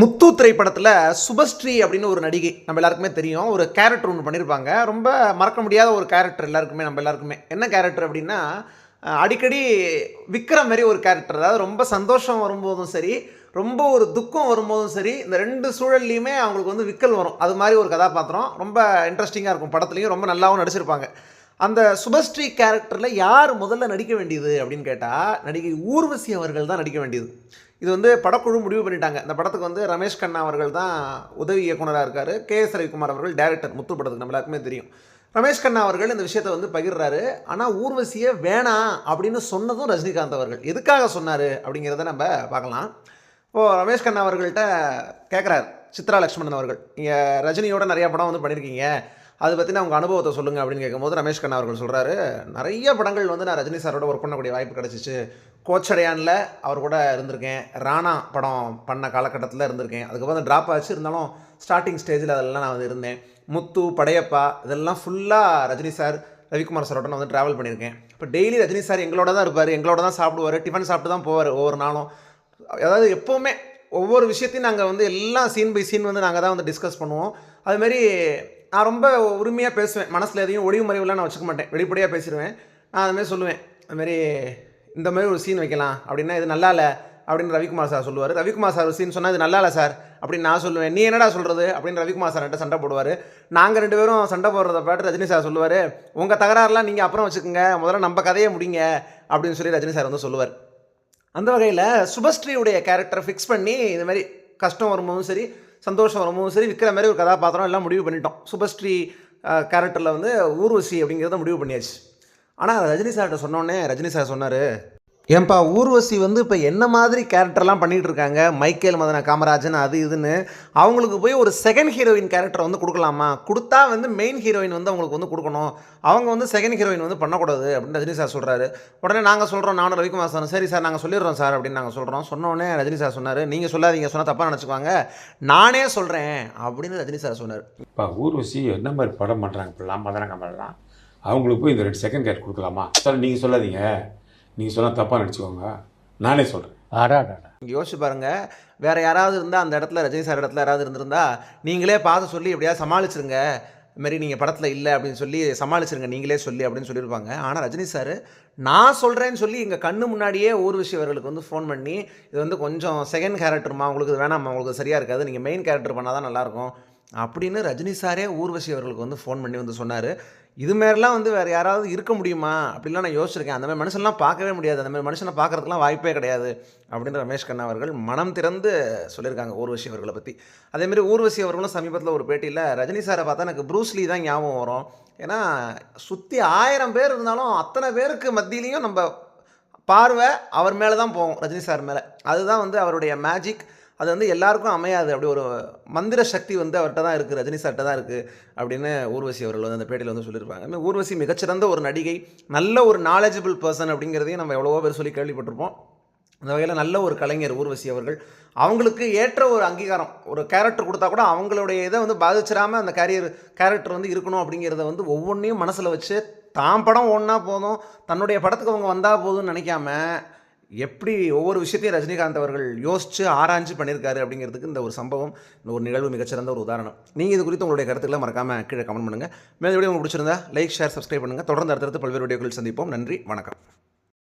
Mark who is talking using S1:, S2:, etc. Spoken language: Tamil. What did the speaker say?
S1: முத்து திரைப்படத்தில் சுபஸ்ரீ அப்படின்னு ஒரு நடிகை நம்ம எல்லாருக்குமே தெரியும். ஒரு கேரக்டர் ஒன்று பண்ணியிருப்பாங்க ரொம்ப மறக்க முடியாத ஒரு கேரக்டர் எல்லாருக்குமே நம்ம எல்லாருக்குமே. என்ன கேரக்டர் அப்படின்னா அடிக்கடி விக்கிற மாதிரி ஒரு கேரக்டர் அதாவது ரொம்ப சந்தோஷம் வரும்போதும் சரி ரொம்ப ஒரு துக்கம் வரும்போதும் சரி இந்த ரெண்டு சூழல்லையுமே அவங்களுக்கு வந்து விக்கல் வரும். அது மாதிரி ஒரு கதாபாத்திரம். ரொம்ப இன்ட்ரெஸ்டிங்காக இருக்கும் படத்துலையும். ரொம்ப நல்லாவும் நடிச்சிருப்பாங்க. அந்த சுபஸ்ரீ கேரக்டரில் யார் முதல்ல நடிக்க வேண்டியது அப்படின்னு கேட்டால் நடிகை ஊர்வசி அவர்கள் தான் நடிக்க வேண்டியது. இது வந்து படக்குழு முடிவு பண்ணிட்டாங்க. இந்த படத்துக்கு வந்து ரமேஷ் கண்ணா அவர்கள் தான் உதவி இயக்குனராக இருக்கார். கே எஸ் ரவிக்குமார் அவர்கள் டைரக்டர் முத்து படத்துக்கு நம்ம எல்லாருக்குமே தெரியும். ரமேஷ் கண்ணா அவர்கள் இந்த விஷயத்தை வந்து பகிர்றாரு. ஆனால் ஊர்வசியை வேணாம் அப்படின்னு சொன்னதும் ரஜினிகாந்த் அவர்கள். எதுக்காக சொன்னார் அப்படிங்கிறத நம்ம பார்க்கலாம். இப்போது ரமேஷ் கண்ணா அவர்கள்ட்ட கேட்குறாரு சித்ரா லக்ஷ்மணன் அவர்கள். நீங்கள் ரஜினியோட நிறையா படம் வந்து பண்ணியிருக்கீங்க அதை பற்றின உங்கள் அனுபவத்தை சொல்லுங்கள் அப்படின்னு கேட்கும்போது ரமேஷ் கண்ணா அவர்கள் சொல்கிறாரு நிறைய படங்கள் வந்து நான் ரஜினி சாரோட ஒர்க் பண்ணக்கூடிய வாய்ப்பு கிடச்சிச்சு. கோச்சடையானில் அவர் கூட இருந்திருக்கேன். ராணா படம் பண்ண காலகட்டத்தில் இருந்திருக்கேன். அதுக்கப்புறம் ட்ராப் ஆச்சு. இருந்தாலும் ஸ்டார்டிங் ஸ்டேஜில் அதெல்லாம் நான் வந்து இருந்தேன். முத்து படையப்பா இதெல்லாம் ஃபுல்லாக ரஜினி சார் ரவிக்குமார் சாரோட நான் வந்து ட்ராவல் பண்ணியிருக்கேன். இப்போ டெய்லி ரஜினி சார் எங்களோட தான் இருப்பார். எங்களோட தான் சாப்பிடுவார். டிஃபன் சாப்பிட்டு தான் போவார் ஒவ்வொரு நாளும். அதாவது எப்போவுமே ஒவ்வொரு விஷயத்தையும் நாங்கள் வந்து எல்லாம் சீன் பை சீன் வந்து நாங்கள் தான் வந்து டிஸ்கஸ் பண்ணுவோம். அதுமாரி நான் ரொம்ப உரிமையாக பேசுவேன். மனசில் எதையும் ஒளிவு மறைவுலாம் நான் வச்சுக்க மாட்டேன். வெளிப்படையாக பேசிடுவேன். நான் அதுமாரி சொல்லுவேன். அதுமாரி இந்த மாதிரி ஒரு சீன் வைக்கலாம். அப்படின்னா இது நல்லா இல்லை அப்படின்னு ரவிக்குமார் சார் சொல்லுவார். ரவிக்குமார் சார் ஒரு சீன் சொன்னால் இது நல்லா இல்லை சார் அப்படின்னு நான் சொல்லுவேன். நீ என்னடா சொல்கிறது அப்படின்னு ரவிக்குமார் சார் கிட்ட சண்டை போடுவார். நாங்கள் ரெண்டு பேரும் சண்டை போடுறத பாட்டு ரஜினி சார் சொல்லுவார். உங்கள் தகராறுலாம் நீங்கள் அப்புறம் வச்சுக்கோங்க. முதல்ல நம்ம கதையை முடிங்க அப்படின்னு சொல்லி ரஜினி சார் வந்து சொல்லுவார். அந்த வகையில் சுபஸ்ரீயுடைய கேரக்டரை ஃபிக்ஸ் பண்ணி இந்த மாதிரி கஷ்டம் வரும்போதும் சரி சந்தோஷம் சரி விற்கிற மாதிரி ஒரு கதாபாத்திரம் எல்லாம் முடிவு பண்ணிட்டோம். சூப்பர்ஸ்ட்ரீ கேரக்டரில் வந்து ஊர்வசி அப்படிங்கிறத முடிவு பண்ணியாச்சு. ஆனால் ரஜினி சார்கிட்ட சொன்னோடனே ரஜினி சார் சொன்னார் ஏன்பா ஊர்வசி வந்து இப்போ என்ன மாதிரி கேரக்டர்லாம் பண்ணிகிட்டு இருக்காங்க? மைக்கேல் மதன காமராஜன் அது இதுன்னு. அவங்களுக்கு போய் ஒரு செகண்ட் ஹீரோயின் கேரக்டர் வந்து கொடுக்கலாமா? கொடுத்தா வந்து மெயின் ஹீரோயின் வந்து அவங்களுக்கு வந்து கொடுக்கணும். அவங்க வந்து செகண்ட் ஹீரோயின் வந்து பண்ணக்கூடாது அப்படின்னு ரஜினி சார் சொல்கிறாரு உடனே நாங்கள் சொல்கிறோம் நானும் ரவிக்குமார் சார் சரி சார் நாங்கள் சொல்லிடுறோம் சார் அப்படின்னு நாங்கள் சொல்கிறோம் சொன்னோடனே ரஜினி சார் சொன்னார் நீங்கள் சொல்லாதீங்க சொன்னால் தப்பாக நினச்சிக்குவாங்க. நானே சொல்கிறேன் அப்படின்னு ரஜினி சார் சொன்னார்.
S2: இப்போ ஊர்வசி என்ன மாதிரி படம் பண்ணுறாங்க இப்படிலாம் மதன கமல்லாம் அவங்களுக்கு போய் இந்த ரெண்டு செகண்ட் கேரக்டர் கொடுக்கலாமா? சார் நீங்கள் சொல்லாதீங்க. நீங்கள் சொன்னால் தப்பாக நினச்சிக்கோங்க நானே சொல்கிறேன்
S1: நீங்க யோசிச்சு பாருங்க. வேற யாராவது இருந்தால் அந்த இடத்துல ரஜினி சார் இடத்துல யாராவது இருந்திருந்தா நீங்களே பார்த்து சொல்லி எப்படியாவது சமாளிச்சிருங்க. இது மாதிரி நீங்கள் படத்தில் இல்லை அப்படின்னு சொல்லி சமாளிச்சிருங்க. நீங்களே சொல்லி அப்படின்னு சொல்லியிருப்பாங்க. ஆனால் ரஜினி சார் நான் சொல்கிறேன்னு சொல்லி எங்கள் கண்ணு முன்னாடியே ஊர்வசி அவர்களுக்கு வந்து ஃபோன் பண்ணி இது வந்து கொஞ்சம் செகண்ட் கேரக்டர்மா உங்களுக்கு இது வேணாம்மா உங்களுக்கு சரியாக இருக்காது. நீங்கள் மெயின் கேரக்டர் பண்ணால் தான் நல்லாயிருக்கும் அப்படின்னு ரஜினி சாரே ஊர்வசி அவர்களுக்கு வந்து ஃபோன் பண்ணி வந்து சொன்னார். இது மாதிரிலாம் வந்து வேறு யாராவது இருக்க முடியுமா? அப்படிலாம் நான் யோசிச்சிருக்கேன். அந்த மாதிரி மனுஷன்லாம் பார்க்கவே முடியாது. அந்த மாதிரி மனுஷனை பார்க்குறதுக்குலாம் வாய்ப்பே கிடையாது அப்படின்னு ரமேஷ் கண்ணா அவர்கள் மனம் திறந்து சொல்லியிருக்காங்க ஊர்வசி அவர்களை பற்றி அதேமாரி ஊர்வசி அவர்களும் சமீபத்தில் ஒரு பேட்டியில் ரஜினி சாரை பார்த்தா எனக்கு ப்ரூஸ்லி தான் ஞாபகம் வரும். ஏன்னா சுற்றி ஆயிரம் பேர் இருந்தாலும் அத்தனை பேருக்கு மத்தியிலையும் நம்ம பார்வை அவர் மேலே தான் போவோம் ரஜினி சார் மேலே. அதுதான் வந்து அவருடைய மேஜிக் அது வந்து எல்லாருக்கும் அமையாது. அப்படி ஒரு மந்திர சக்தி வந்து அவர்கிட்ட தான் இருக்குது ரஜினி சார்கிட்ட தான் இருக்குது அப்படின்னு ஊர்வசி அவர்கள் வந்து அந்த பேட்டியில் வந்து சொல்லியிருப்பாங்க. ஊர்வசி மிகச்சிறந்த ஒரு நடிகை நல்ல ஒரு நாலேஜபிள் பர்சன் அப்படிங்கிறதையும் நம்ம எவ்வளவோ பேர் சொல்லி கேள்விப்பட்டிருப்போம். அந்த வகையில் நல்ல ஒரு கலைஞர் ஊர்வசி அவர்கள். அவங்களுக்கு ஏற்ற ஒரு அங்கீகாரம் ஒரு கேரக்டர் கொடுத்தா கூட அவங்களுடைய இதை வந்து பாதிச்சிடாமல் அந்த கேரியர் கேரக்டர் வந்து இருக்கணும் அப்படிங்கிறத வந்து ஒவ்வொன்றையும் மனசில் வச்சு தான் படம் ஓடினா போதும். தன்னுடைய படத்துக்கு அவங்க வந்தால் போதும்னு நினைக்காம எப்படி ஒவ்வொரு விஷயத்தையும் ரஜினிகாந்த் அவர்கள் யோசித்து ஆராய்ஞ்சு பண்ணியிருக்காரு அப்படிங்கிறதுக்கு இந்த ஒரு சம்பவம் இந்த ஒரு நிகழ்வு மிகச்சிறந்த ஒரு உதாரணம். நீங்கள் இது குறித்து உங்களுடைய கருத்துக்களை மறக்காமல் கீழே கமெண்ட் பண்ணுங்கள் மேலே வீடியோ உங்களுக்கு பிடிச்சிருந்தா லைக் ஷேர் சப்ஸ்கிரைப் பண்ணுங்கள் தொடர்ந்து அடுத்தடுத்து பல்வேறு வீடியோக்கள் சந்திப்போம். நன்றி வணக்கம்.